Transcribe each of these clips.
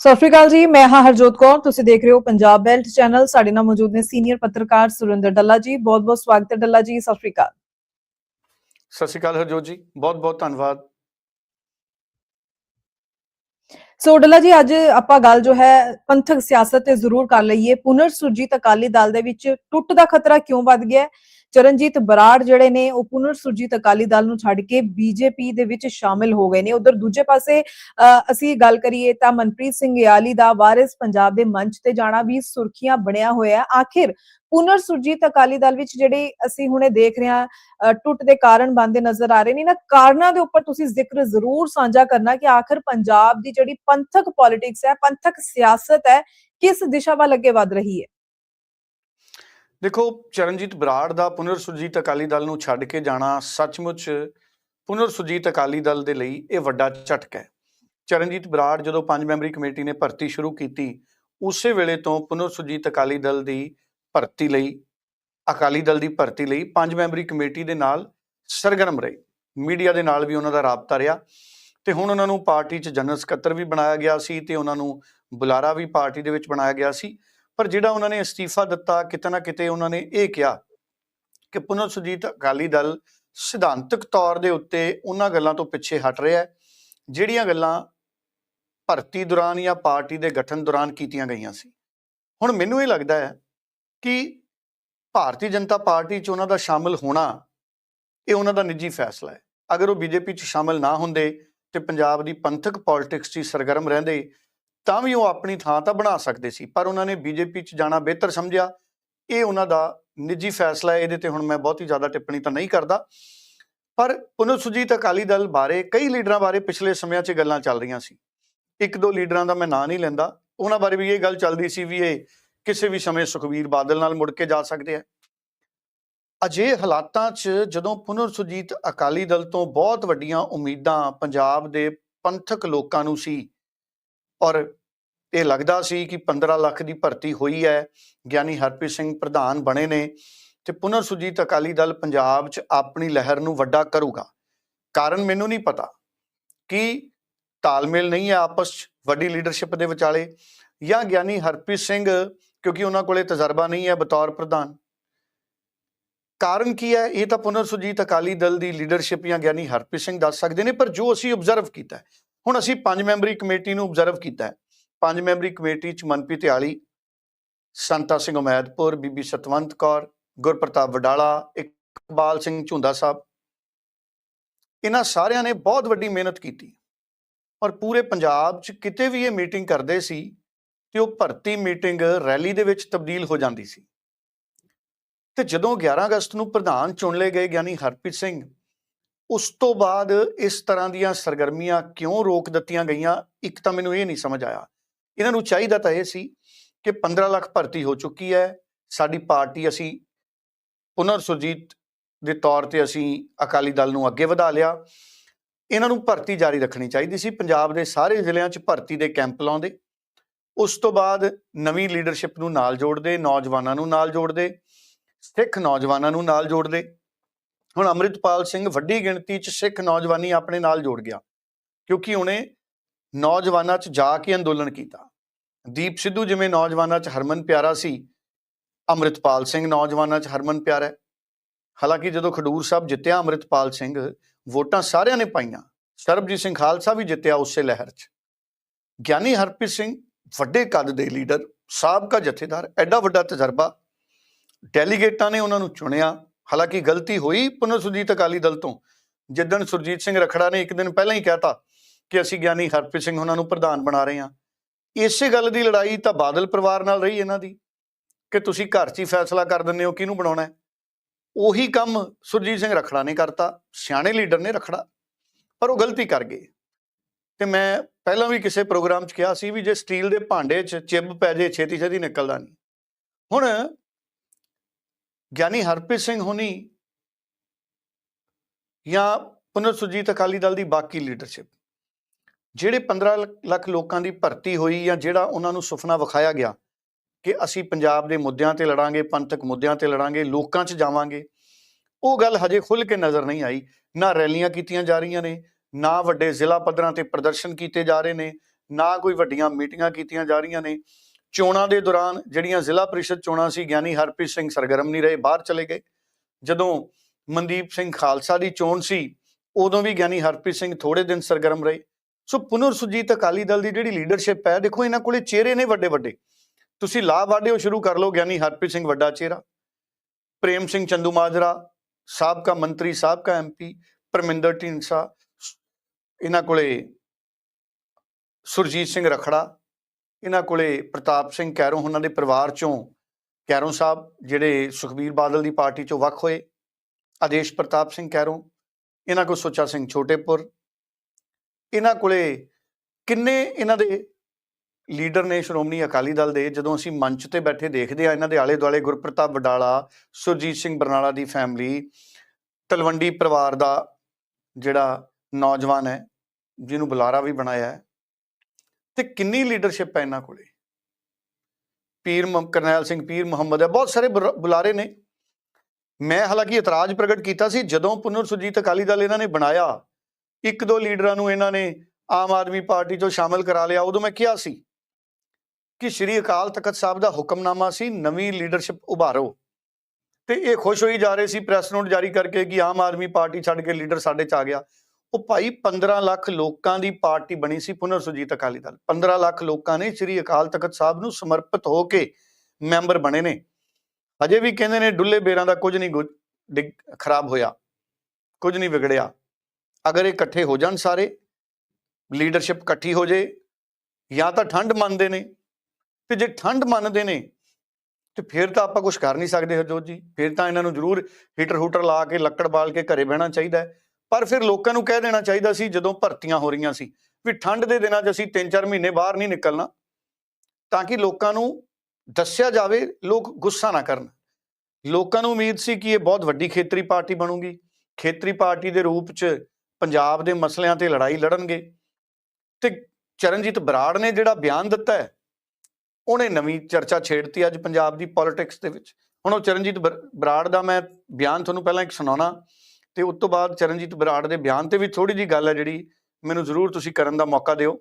ਸਤਿ ਸ਼੍ਰੀ ਅਕਾਲ ਜੀ ਮੈਂ ਹਾਂ ਹਰਜੋਤ ਕੌਰ ਤੁਸੀਂ ਦੇਖ ਰਹੇ ਹੋ ਪੰਜਾਬ ਬੈਲਟ ਚੈਨਲ। ਸਾਡੇ ਨਾਲ ਮੌਜੂਦ ਨੇ ਸੀਨੀਅਰ ਪੱਤਰਕਾਰ ਸੁਰਿੰਦਰ ਡੱਲਾ ਜੀ। ਬਹੁਤ ਬਹੁਤ ਸਵਾਗਤ ਹੈ ਡੱਲਾ ਜੀ ਸਤਿ ਸ਼੍ਰੀ ਅਕਾਲ। ਸਤਿ ਸ਼੍ਰੀ ਅਕਾਲ ਹਰਜੋਤ ਜੀ ਬਹੁਤ ਬਹੁਤ ਧੰਨਵਾਦ। ਸੋ ਡੱਲਾ ਜੀ ਅੱਜ ਆਪਾਂ ਗੱਲ ਜੋ ਹੈ ਪੰਥਕ ਸਿਆਸਤ ਤੇ ਜ਼ਰੂਰ ਕਰ ਲਈਏ। ਪੁਨਰ ਸੁਰਜੀਤ ਅਕਾਲੀ ਦਲ ਦੇ ਵਿੱਚ ਟੁੱਟ ਦਾ ਖਤਰਾ ਕਿਉਂ ਵੱਧ ਗਿਆ? ਚਰਨਜੀਤ ਬਰਾੜ ਜਿਹੜੇ ਨੇ ਉਹ ਪੁਨਰ ਸੁਰਜੀਤ ਅਕਾਲੀ ਦਲ ਨੂੰ ਛੱਡ ਕੇ ਬੀਜੇਪੀ ਦੇ ਵਿੱਚ ਸ਼ਾਮਿਲ ਹੋ ਗਏ ਨੇ। ਉਧਰ ਦੂਜੇ ਪਾਸੇ ਅ, ਅਸੀਂ ਗੱਲ ਕਰੀਏ ਤਾਂ ਮਨਪ੍ਰੀਤ ਸਿੰਘ ਯਾਲੀ ਦਾ ਵਾਰਿਸ ਪੰਜਾਬ ਦੇ ਮੰਚ ਤੇ ਜਾਣਾ ਵੀ ਸੁਰਖੀਆਂ ਬਣਿਆ ਹੋਇਆ ਆਖਿਰ ਪੁਨਰ ਸੁਰਜੀਤ ਅਕਾਲੀ ਦਲ ਵਿੱਚ ਜਿਹੜੀ ਅਸੀਂ ਹੁਣੇ ਦੇਖ ਰਹੇ ਹਾਂ ਅ, ਟੁੱਟ ਦੇ ਕਾਰਨ ਬੰਦੇ ਨਜ਼ਰ ਆ ਰਹੇ ਨੇ। ਨਾ ਕਾਰਨਾਂ ਦੇ ਉੱਪਰ ਤੁਸੀਂ ਜ਼ਿਕਰ ਜ਼ਰੂਰ ਸਾਂਝਾ ਕਰਨਾ ਕਿ ਆਖਿਰ ਪੰਜਾਬ ਦੀ ਜਿਹੜੀ ਪੰਥਕ ਪੋਲਿਟਿਕਸ ਹੈ ਪੰਥਕ ਸਿਆਸਤ ਹੈ ਕਿਸ ਦਿਸ਼ਾ ਵੱਲ ਅੱਗੇ ਵਧ ਰਹੀ ਹੈ? ਦੇਖੋ, ਚਰਨਜੀਤ ਬਰਾੜ ਦਾ ਪੁਨਰ ਸੁਰਜੀਤ ਅਕਾਲੀ ਦਲ ਨੂੰ ਛੱਡ ਕੇ ਜਾਣਾ ਸੱਚਮੁੱਚ ਪੁਨਰ ਸੁਰਜੀਤ ਅਕਾਲੀ ਦਲ ਦੇ ਲਈ ਇਹ ਵੱਡਾ ਝਟਕਾ ਹੈ। ਚਰਨਜੀਤ ਬਰਾੜ ਜਦੋਂ ਪੰਜ ਮੈਂਬਰੀ ਕਮੇਟੀ ਨੇ ਭਰਤੀ ਸ਼ੁਰੂ ਕੀਤੀ, ਉਸੇ ਵੇਲੇ ਤੋਂ ਪੁਨਰ ਸੁਰਜੀਤ ਅਕਾਲੀ ਦਲ ਦੀ ਭਰਤੀ ਲਈ, ਅਕਾਲੀ ਦਲ ਦੀ ਭਰਤੀ ਲਈ ਪੰਜ ਮੈਂਬਰੀ ਕਮੇਟੀ ਦੇ ਨਾਲ ਸਰਗਰਮ ਰਹੇ। ਮੀਡੀਆ ਦੇ ਨਾਲ ਵੀ ਉਹਨਾਂ ਦਾ ਰਾਬਤਾ ਰਿਹਾ ਤੇ ਹੁਣ ਉਹਨਾਂ ਨੂੰ ਪਾਰਟੀ 'ਚ ਜਨਰਲ ਸਕੱਤਰ ਵੀ ਬਣਾਇਆ ਗਿਆ ਸੀ ਤੇ ਉਹਨਾਂ ਨੂੰ ਬੁਲਾਰਾ ਵੀ ਪਾਰਟੀ ਦੇ ਵਿੱਚ ਬਣਾਇਆ ਗਿਆ ਸੀ। ਪਰ ਜਿਹੜਾ ਉਹਨਾਂ ਨੇ ਅਸਤੀਫਾ ਦਿੱਤਾ, ਕਿਤੇ ਨਾ ਕਿਤੇ ਉਹਨਾਂ ਨੇ ਇਹ ਕਿਹਾ ਕਿ ਪੁਨਰ ਸੁਜੀਤ ਅਕਾਲੀ ਦਲ ਸਿਧਾਂਤਕ ਤੌਰ ਦੇ ਉੱਤੇ ਉਹਨਾਂ ਗੱਲਾਂ ਤੋਂ ਪਿੱਛੇ ਹਟ ਰਿਹਾ ਹੈ, ਜਿਹੜੀਆਂ ਗੱਲਾਂ ਭਰਤੀ ਦੌਰਾਨ ਜਾਂ ਪਾਰਟੀ ਦੇ ਗਠਨ ਦੌਰਾਨ ਕੀਤੀਆਂ ਗਈਆਂ ਸੀ। ਹੁਣ ਮੈਨੂੰ ਇਹ ਲੱਗਦਾ ਹੈ ਕਿ ਭਾਰਤੀ ਜਨਤਾ ਪਾਰਟੀ 'ਚ ਉਹਨਾਂ ਦਾ ਸ਼ਾਮਲ ਹੋਣਾ, ਇਹ ਉਹਨਾਂ ਦਾ ਨਿੱਜੀ ਫੈਸਲਾ ਹੈ। ਅਗਰ ਉਹ ਬੀਜੇਪੀ 'ਚ ਸ਼ਾਮਲ ਨਾ ਹੁੰਦੇ ਤੇ ਪੰਜਾਬ ਦੀ ਪੰਥਕ ਪੋਲਿਟਿਕਸ 'ਚ ਹੀ ਸਰਗਰਮ ਰਹਿੰਦੇ ਤਾਂ ਵੀ ਉਹ ਆਪਣੀ ਥਾਂ ਤਾਂ ਬਣਾ ਸਕਦੇ ਸੀ, ਪਰ ਉਹਨਾਂ ਨੇ ਬੀਜੇਪੀ 'ਚ ਜਾਣਾ ਬਿਹਤਰ ਸਮਝਿਆ। ਇਹ ਉਹਨਾਂ ਦਾ ਨਿੱਜੀ ਫੈਸਲਾ ਹੈ, ਇਹਦੇ ਤੇ ਹੁਣ ਮੈਂ ਬਹੁਤੀ ਜ਼ਿਆਦਾ ਟਿੱਪਣੀ ਤਾਂ ਨਹੀਂ ਕਰਦਾ। ਪਰ ਪੁਨਰ ਸੁਜੀਤ ਅਕਾਲੀ ਦਲ ਬਾਰੇ, ਕਈ ਲੀਡਰਾਂ ਬਾਰੇ ਪਿਛਲੇ ਸਮਿਆਂ 'ਚ ਗੱਲਾਂ ਚੱਲ ਰਹੀਆਂ ਸੀ। ਇੱਕ ਦੋ ਲੀਡਰਾਂ ਦਾ ਮੈਂ ਨਾਂ ਨਹੀਂ ਲੈਂਦਾ। ਉਹਨਾਂ ਬਾਰੇ ਵੀ ਇਹ ਗੱਲ ਚੱਲਦੀ ਸੀ ਵੀ ਇਹ ਕਿਸੇ ਵੀ ਸਮੇਂ ਸੁਖਬੀਰ ਬਾਦਲ ਨਾਲ ਮੁੜ ਕੇ ਜਾ ਸਕਦੇ ਆ। ਅਜੇ ਹਾਲਾਤਾਂ 'ਚ ਜਦੋਂ ਪੁਨਰ ਸੁਜੀਤ ਅਕਾਲੀ ਦਲ ਤੋਂ ਬਹੁਤ ਵੱਡੀਆਂ ਉਮੀਦਾਂ ਪੰਜਾਬ ਦੇ ਪੰਥਕ ਲੋਕਾਂ ਨੂੰ ਸੀ ਔਰ ਇਹ ਲੱਗਦਾ ਸੀ ਕਿ 15 ਲੱਖ ਦੀ ਭਰਤੀ ਹੋਈ ਹੈ, ਗਿਆਨੀ ਹਰਪ੍ਰੀਤ ਸਿੰਘ ਪ੍ਰਧਾਨ ਬਣੇ ਨੇ ਤੇ ਪੁਨਰ ਸੁਜੀਤ ਅਕਾਲੀ ਦਲ ਪੰਜਾਬ 'ਚ ਆਪਣੀ ਲਹਿਰ ਨੂੰ ਵੱਡਾ ਕਰੂਗਾ। ਕਾਰਨ ਮੈਨੂੰ ਨਹੀਂ ਪਤਾ ਕਿ ਤਾਲਮੇਲ ਨਹੀਂ ਹੈ ਆਪਸ 'ਚ ਵੱਡੀ ਲੀਡਰਸ਼ਿਪ ਦੇ ਵਿਚਾਲੇ ਜਾਂ ਗਿਆਨੀ ਹਰਪ੍ਰੀਤ ਸਿੰਘ, ਕਿਉਂਕਿ ਉਹਨਾਂ ਕੋਲੇ ਤਜਰਬਾ ਨਹੀਂ ਹੈ ਬਤੌਰ ਪ੍ਰਧਾਨ। ਕਾਰਨ ਕੀ ਹੈ? ਇਹ ਤਾਂ ਪੁਨਰ ਸੁਜੀਤ ਅਕਾਲੀ ਦਲ ਦੀ ਲੀਡਰਸ਼ਿਪ ਜਾਂ ਗਿਆਨੀ ਹਰਪ੍ਰੀਤ ਸਿੰਘ ਦੱਸ ਸਕਦੇ ਨੇ, ਪਰ ਜੋ ਅਸੀਂ ਆਬਜ਼ਰਵ ਕੀਤਾ ਹੁਣ ਅਸੀਂ ਪੰਜ ਮੈਂਬਰੀ ਕਮੇਟੀ ਨੂੰ ਆਬਜ਼ਰਵ ਕੀਤਾ ਹੈ ਪੰਜ ਮੈਂਬਰੀ ਕਮੇਟੀ ਚ ਮਨਪ੍ਰੀਤ ਆਲੀ ਸੰਤਾ ਸਿੰਘ ਉਮੈਦਪੁਰ, ਬੀਬੀ ਸਤਵੰਤ ਕੌਰ, ਗੁਰਪ੍ਰਤਾਪ ਵਡਾਲਾ, ਇਕਬਾਲ ਸਿੰਘ ਝੁੰਦਾ ਸਾਹਿਬ। ਇਹਨਾਂ ਸਾਰਿਆਂ ਨੇ ਬਹੁਤ ਵੱਡੀ ਮਿਹਨਤ ਕੀਤੀ ਔਰ ਪੂਰੇ ਪੰਜਾਬ ਚ ਕਿਤੇ ਵੀ ਇਹ ਮੀਟਿੰਗ ਕਰਦੇ ਸੀ ਤੇ ਉਹ ਭਰਤੀ ਮੀਟਿੰਗ ਰੈਲੀ ਦੇ ਵਿੱਚ ਤਬਦੀਲ ਹੋ ਜਾਂਦੀ ਸੀ। ਤੇ ਜਦੋਂ 11 ਅਗਸਤ ਨੂੰ ਪ੍ਰਧਾਨ ਚੁਣ ਲਏ ਗਏ ਗਿਆਨੀ ਹਰਪ੍ਰੀਤ ਸਿੰਘ, ਉਸ ਤੋਂ ਬਾਅਦ ਇਸ ਤਰ੍ਹਾਂ ਦੀਆਂ ਸਰਗਰਮੀਆਂ ਕਿਉਂ ਰੋਕ ਦਿੱਤੀਆਂ ਗਈਆਂ, ਇੱਕ ਤਾਂ ਮੈਨੂੰ ਇਹ ਨਹੀਂ ਸਮਝ ਆਇਆ ਇਹਨਾਂ ਨੂੰ ਚਾਹੀਦਾ ਤਾਂ ਇਹ ਸੀ ਕਿ 15 ਲੱਖ ਭਰਤੀ ਹੋ ਚੁੱਕੀ ਹੈ। ਸਾਡੀ ਪਾਰਟੀ ਅਸੀਂ ਪੁਨਰ ਸੁਰਜੀਤ ਦੇ ਤੌਰ ਤੇ ਅਸੀਂ ਅਕਾਲੀ ਦਲ ਨੂੰ ਅੱਗੇ ਵਧਾ ਲਿਆ। ਇਹਨਾਂ ਨੂੰ ਭਰਤੀ ਜਾਰੀ ਰੱਖਣੀ ਚਾਹੀਦੀ ਸੀ। ਪੰਜਾਬ ਦੇ ਸਾਰੇ ਜ਼ਿਲ੍ਹਿਆਂ 'ਚ ਭਰਤੀ ਦੇ ਕੈਂਪ ਲਾਉਂਦੇ। ਉਸ ਤੋਂ ਬਾਅਦ ਨਵੀਂ ਲੀਡਰਸ਼ਿਪ ਨੂੰ ਨਾਲ ਜੋੜਦੇ, ਨੌਜਵਾਨਾਂ ਨੂੰ ਨਾਲ ਜੋੜਦੇ, ਸਿੱਖ ਨੌਜਵਾਨਾਂ ਨੂੰ ਨਾਲ ਜੋੜਦੇ। ਹੁਣ ਅੰਮ੍ਰਿਤਪਾਲ ਸਿੰਘ ਵੱਡੀ ਗਿਣਤੀ 'ਚ ਸਿੱਖ ਨੌਜਵਾਨੀ ਆਪਣੇ ਨਾਲ ਜੋੜ ਗਿਆ। ਕਿਉਂਕਿ ਉਹਨੇ ਨੌਜਵਾਨਾਂ 'ਚ ਜਾ ਕੇ ਅੰਦੋਲਨ ਕੀਤਾ। ਦੀਪ ਸਿੱਧੂ ਜਿਵੇਂ ਨੌਜਵਾਨਾਂ 'ਚ ਹਰਮਨ ਪਿਆਰਾ ਸੀ, ਅੰਮ੍ਰਿਤਪਾਲ ਸਿੰਘ ਨੌਜਵਾਨਾਂ 'ਚ ਹਰਮਨ ਪਿਆਰਾ ਹੈ। ਹਾਲਾਂਕਿ ਜਦੋਂ ਖਡੂਰ ਸਾਹਿਬ ਜਿੱਤਿਆ ਅੰਮ੍ਰਿਤਪਾਲ ਸਿੰਘ, ਵੋਟਾਂ ਸਾਰਿਆਂ ਨੇ ਪਾਈਆਂ। ਸਰਬਜੀਤ ਸਿੰਘ ਖਾਲਸਾ ਵੀ ਜਿੱਤਿਆ ਉਸੇ ਲਹਿਰ 'ਚ। ਗਿਆਨੀ ਹਰਪ੍ਰੀਤ ਸਿੰਘ ਵੱਡੇ ਕੱਦ ਦੇ ਲੀਡਰ, ਸਾਬਕਾ ਜਥੇਦਾਰ, ਐਡਾ ਵੱਡਾ ਤਜਰਬਾ। ਡੈਲੀਗੇਟਾਂ ਨੇ ਉਹਨਾਂ ਨੂੰ ਚੁਣਿਆ। ਹਾਲਾਂਕਿ ਗਲਤੀ ਹੋਈ ਪੁਨਰ ਸੁਰਜੀਤ ਅਕਾਲੀ ਦਲ ਤੋਂ। ਜਿੱਦਣ ਸੁਰਜੀਤ ਸਿੰਘ ਰਖੜਾ ਨੇ ਇੱਕ ਦਿਨ ਪਹਿਲਾਂ ਹੀ ਕਹਿਤਾ ਕਿ ਅਸੀਂ ਗਿਆਨੀ ਹਰਪ੍ਰੀਤ ਸਿੰਘ ਉਹਨਾਂ ਨੂੰ ਪ੍ਰਧਾਨ ਬਣਾ ਰਹੇ ਹਾਂ। ਇਸੇ ਗੱਲ ਦੀ ਲੜਾਈ ਤਾਂ ਬਾਦਲ ਪਰਿਵਾਰ ਨਾਲ ਰਹੀ ਇਹਨਾਂ ਦੀ, ਕਿ ਤੁਸੀਂ ਘਰ 'ਚ ਹੀ ਫੈਸਲਾ ਕਰ ਦਿੰਦੇ ਹੋ, ਕਿਹਨੂੰ ਬਣਾਉਣਾ ਹੈ? ਉਹੀ ਕੰਮ ਸੁਰਜੀਤ ਸਿੰਘ ਰਖੜਾ ਨੇ ਕਰਤਾ, ਸਿਆਣੇ ਲੀਡਰ ਨੇ ਰਖੜਾ, ਪਰ ਉਹ ਗਲਤੀ ਕਰ ਗਏ। ਤੇ ਮੈਂ ਪਹਿਲਾਂ ਵੀ ਕਿਸੇ ਪ੍ਰੋਗਰਾਮ 'ਚ ਕਿਹਾ ਸੀ ਵੀ ਜੇ ਸਟੀਲ ਦੇ ਭਾਂਡੇ 'ਚ ਚਿੱਬ ਪੈ ਜੇ, ਛੇਤੀ ਛੇਤੀ ਨਿਕਲਦਾ ਨਹੀਂ। ਹੁਣ ਗਿਆਨੀ ਹਰਪ੍ਰੀਤ ਸਿੰਘ ਹੋਣੀ ਜਾਂ ਪੁਨਰ ਸੁਰਜੀਤ ਅਕਾਲੀ ਦਲ ਦੀ ਬਾਕੀ ਲੀਡਰਸ਼ਿਪ। ਜਿਹੜੇ 15 ਲੱਖ- ਲੱਖ ਲੋਕਾਂ ਦੀ ਭਰਤੀ ਹੋਈ ਜਾਂ ਜਿਹੜਾ ਉਹਨਾਂ ਨੂੰ ਸੁਪਨਾ ਵਿਖਾਇਆ ਗਿਆ ਕਿ ਅਸੀਂ ਪੰਜਾਬ ਦੇ ਮੁੱਦਿਆਂ ਤੇ ਲੜਾਂਗੇ, ਪੰਥਕ ਮੁੱਦਿਆਂ ਤੇ ਲੜਾਂਗੇ, ਲੋਕਾਂ 'ਚ ਜਾਵਾਂਗੇ, ਉਹ ਗੱਲ ਹਜੇ ਖੁੱਲ ਕੇ ਨਜ਼ਰ ਨਹੀਂ ਆਈ। ਨਾ ਰੈਲੀਆਂ ਕੀਤੀਆਂ ਜਾ ਰਹੀਆਂ ਨੇ, ਨਾ ਵੱਡੇ ਜ਼ਿਲ੍ਹਾ ਪੱਧਰਾਂ ਤੇ ਪ੍ਰਦਰਸ਼ਨ ਕੀਤੇ ਜਾ ਰਹੇ ਨੇ, ਨਾ ਕੋਈ ਵੱਡੀਆਂ ਮੀਟਿੰਗਾਂ ਕੀਤੀਆਂ ਜਾ ਰਹੀਆਂ ਨੇ। ਚੋਣਾਂ ਦੇ ਦੌਰਾਨ ਜਿਹੜੀਆਂ ਜ਼ਿਲ੍ਹਾ ਪ੍ਰੀਸ਼ਦ ਚੋਣਾਂ ਸੀ, ਗਿਆਨੀ ਹਰਪ੍ਰੀਤ ਸਿੰਘ ਸਰਗਰਮ ਨਹੀਂ ਰਹੇ, ਬਾਹਰ ਚਲੇ ਗਏ। ਜਦੋਂ ਮਨਦੀਪ ਸਿੰਘ ਖਾਲਸਾ ਦੀ ਚੋਣ ਸੀ, ਉਦੋਂ ਵੀ ਗਿਆਨੀ ਹਰਪ੍ਰੀਤ ਸਿੰਘ ਥੋੜੇ ਦਿਨ ਸਰਗਰਮ ਰਹੇ। ਸੋ ਪੁਨਰ ਸੁਜੀਤ ਅਕਾਲੀ ਦਲ ਦੀ ਜਿਹੜੀ ਲੀਡਰਸ਼ਿਪ ਹੈ, ਦੇਖੋ ਇਹਨਾਂ ਕੋਲੇ ਚਿਹਰੇ ਨੇ ਵੱਡੇ ਵੱਡੇ। ਤੁਸੀਂ ਲਾਹ ਵਾਡਿਓ ਸ਼ੁਰੂ ਕਰ ਲਓ ਗਿਆਨੀ ਹਰਪ੍ਰੀਤ ਸਿੰਘ ਵੱਡਾ ਚਿਹਰਾ, ਪ੍ਰੇਮ ਸਿੰਘ ਚੰਦੂਮਾਜਰਾ ਸਾਬਕਾ ਮੰਤਰੀ, ਸਾਬਕਾ ਐਮਪੀ ਪਰਮਿੰਦਰ ਢੀਂਡਸਾ, ਇਹਨਾਂ ਕੋਲੇ ਸੁਰਜੀਤ ਸਿੰਘ ਰਖੜਾ, ਇਹਨਾਂ ਕੋਲੇ ਪ੍ਰਤਾਪ ਸਿੰਘ ਕੈਰੋਂ, ਉਹਨਾਂ ਦੇ ਪਰਿਵਾਰ ਚੋਂ ਕੈਰੋਂ ਸਾਹਿਬ, ਜਿਹੜੇ ਸੁਖਬੀਰ ਬਾਦਲ ਦੀ ਪਾਰਟੀ ਚੋਂ ਵੱਖ ਹੋਏ। ਆਦੇਸ਼ ਪ੍ਰਤਾਪ ਸਿੰਘ ਕੈਰੋਂ, ਇਹਨਾਂ ਕੋਲ ਸੁੱਚਾ ਸਿੰਘ ਛੋਟੇਪੁਰ ਇਹਨਾਂ ਕੋਲੇ ਕਿੰਨੇ ਇਹਨਾਂ ਦੇ ਲੀਡਰ ਨੇ ਸ਼੍ਰੋਮਣੀ ਅਕਾਲੀ ਦਲ ਦੇ? ਜਦੋਂ ਅਸੀਂ ਮੰਚ ਤੇ ਬੈਠੇ ਦੇਖਦੇ ਆ ਇਹਨਾਂ ਦੇ ਆਲੇ ਦੁਆਲੇ ਗੁਰਪ੍ਰਤਾਪ ਵਡਾਲਾ, ਸੁਰਜੀਤ ਸਿੰਘ ਬਰਨਾਲਾ ਦੀ ਫੈਮਿਲੀ ਤਲਵੰਡੀ ਪਰਿਵਾਰ ਦਾ ਜਿਹੜਾ ਨੌਜਵਾਨ ਹੈ, ਜਿਹਨੂੰ ਬੁਲਾਰਾ ਵੀ ਬਣਾਇਆ ਹੈ, ਤੇ ਕਿੰਨੀ ਲੀਡਰਸ਼ਿਪ ਹੈ ਇਹਨਾਂ ਕੋਲੇ? ਪੀਰ ਮੁਹੰਮ- ਕਰਨੈਲ ਸਿੰਘ ਪੀਰ ਮੁਹੰਮਦ ਹੈ, ਬਹੁਤ ਸਾਰੇ ਬੁਰ- ਬੁਲਾਰੇ ਨੇ। ਮੈਂ ਹਾਲਾਂਕਿ ਇਤਰਾਜ਼ ਪ੍ਰਗਟ ਕੀਤਾ ਸੀ, ਜਦੋਂ ਪੁਨਰ ਸੁਰਜੀਤ ਅਕਾਲੀ ਦਲ ਇਹਨਾਂ ਨੇ ਬਣਾਇਆ ਇੱਕ ਦੋ ਲੀਡਰਾਂ ਨੂੰ ਇਹਨਾਂ ਨੇ ਆਮ ਆਦਮੀ ਪਾਰਟੀ ਚੋਂ ਸ਼ਾਮਲ ਕਰਾ ਲਿਆ। ਉਦੋਂ ਮੈਂ ਕਿਹਾ ਸੀ ਕਿ ਸ਼੍ਰੀ ਅਕਾਲ ਤਖਤ ਸਾਹਿਬ ਦਾ ਹੁਕਮਨਾਮਾ ਸੀ, ਨਵੀਂ ਲੀਡਰਸ਼ਿਪ ਉਭਾਰੋ। ਤੇ ਇਹ ਖੁਸ਼ ਹੋਈ ਜਾ ਰਹੇ ਸੀ, ਪ੍ਰੈਸ ਨੋਟ ਜਾਰੀ ਕਰਕੇ ਕਿ ਆਮ ਆਦਮੀ ਪਾਰਟੀ ਛੱਡ ਕੇ ਲੀਡਰ ਸਾਡੇ ਚ ਆ ਗਿਆ। ਉਹ ਭਾਈ 15 ਲੱਖ ਲੋਕਾਂ ਦੀ ਪਾਰਟੀ ਬਣੀ ਸੀ, ਪੁਨਰ ਸੁਰਜੀਤ ਅਕਾਲੀ ਦਲ। 15 ਲੱਖ ਲੋਕਾਂ ਨੇ ਸ਼੍ਰੀ ਅਕਾਲ ਤਖਤ ਸਾਹਿਬ ਨੂੰ ਸਮਰਪਿਤ ਹੋ ਕੇ ਮੈਂਬਰ ਬਣੇ ਨੇ। ਅਜੇ ਵੀ ਕਹਿੰਦੇ ਨੇ, ਡੁੱਲੇ ਬੇਰਾਂ ਦਾ ਕੁਝ ਨਹੀਂ ਗੁ- ਡਿੱਗ- ਖਰਾਬ ਹੋਇਆ, ਕੁਝ ਨਹੀਂ ਵਿਗੜਿਆ। ਅਗਰ ਇਹ ਇਕੱਠੇ ਹੋ ਜਾਣ ਸਾਰੇ ਲੀਡਰਸ਼ਿਪ ਇਕੱਠੀ ਹੋ ਜੇ, ਜਾਂ ਤਾਂ ਠੰਡ ਮੰਨਦੇ ਨੇ, ਤੇ ਜੇ ਠੰਡ ਮੰਨਦੇ ਨੇ, ਤੇ ਫਿਰ ਤਾਂ ਆਪਾਂ ਕੁਝ ਕਰ ਨਹੀਂ ਸਕਦੇ ਹਰਜੋਤ ਜੀ। ਫਿਰ ਤਾਂ ਇਹਨਾਂ ਨੂੰ ਜ਼ਰੂਰ ਹੀਟਰ ਹੂਟਰ ਲਾ ਕੇ, ਲੱਕੜ ਬਾਲ ਕੇ ਘਰੇ ਬਹਿਣਾ ਚਾਹੀਦਾ ਪਰ ਫਿਰ ਲੋਕਾਂ ਨੂੰ ਕਹਿ ਦੇਣਾ ਚਾਹੀਦਾ ਸੀ, ਜਦੋਂ ਭਰਤੀਆਂ ਹੋ ਰਹੀਆਂ ਸੀ, ਵੀ ਠੰਡ ਦੇ ਦਿਨਾਂ 'ਚ ਅਸੀਂ 3-4 ਮਹੀਨੇ ਬਾਹਰ ਨਹੀਂ ਨਿਕਲਣਾ, ਤਾਂ ਕਿ ਲੋਕਾਂ ਨੂੰ ਦੱਸਿਆ ਜਾਵੇ, ਲੋਕ ਗੁੱਸਾ ਨਾ ਕਰਨ। ਲੋਕਾਂ ਨੂੰ ਉਮੀਦ ਸੀ ਕਿ ਇਹ ਬਹੁਤ ਵੱਡੀ ਖੇਤਰੀ ਪਾਰਟੀ ਬਣੂਗੀ। ਖੇਤਰੀ ਪਾਰਟੀ ਦੇ ਰੂਪ 'ਚ ਪੰਜਾਬ ਦੇ ਮਸਲਿਆਂ ਤੇ ਲੜਾਈ ਲੜਨਗੇ ਤੇ ਚਰਨਜੀਤ ਬਰਾੜ ਨੇ ਜਿਹੜਾ ਬਿਆਨ ਦਿੱਤਾ ਹੈ, ਉਹਨੇ ਨਵੀਂ ਚਰਚਾ ਛੇੜਤੀ ਅੱਜ ਪੰਜਾਬ ਦੀ ਪੋਲਿਟਿਕਸ ਦੇ ਵਿੱਚ। ਹੁਣ ਉਹ ਚਰਨਜੀਤ ਬਰ- ਬਰਾੜ ਦਾ ਮੈਂ ਬਿਆਨ ਤੁਹਾਨੂੰ ਪਹਿਲਾਂ ਇੱਕ ਸੁਣਾਉਣਾ, ਤੇ ਉਸ ਤੋਂ ਬਾਅਦ ਚਰਨਜੀਤ ਬਰਾੜ ਦੇ ਬਿਆਨ ਤੇ ਵੀ ਥੋੜੀ ਜੀ ਗੱਲ ਹੈ ਜਿਹੜੀ ਮੈਨੂੰ ਜ਼ਰੂਰ ਤੁਸੀਂ ਕਰਨ ਦਾ ਮੌਕਾ ਦਿਓ।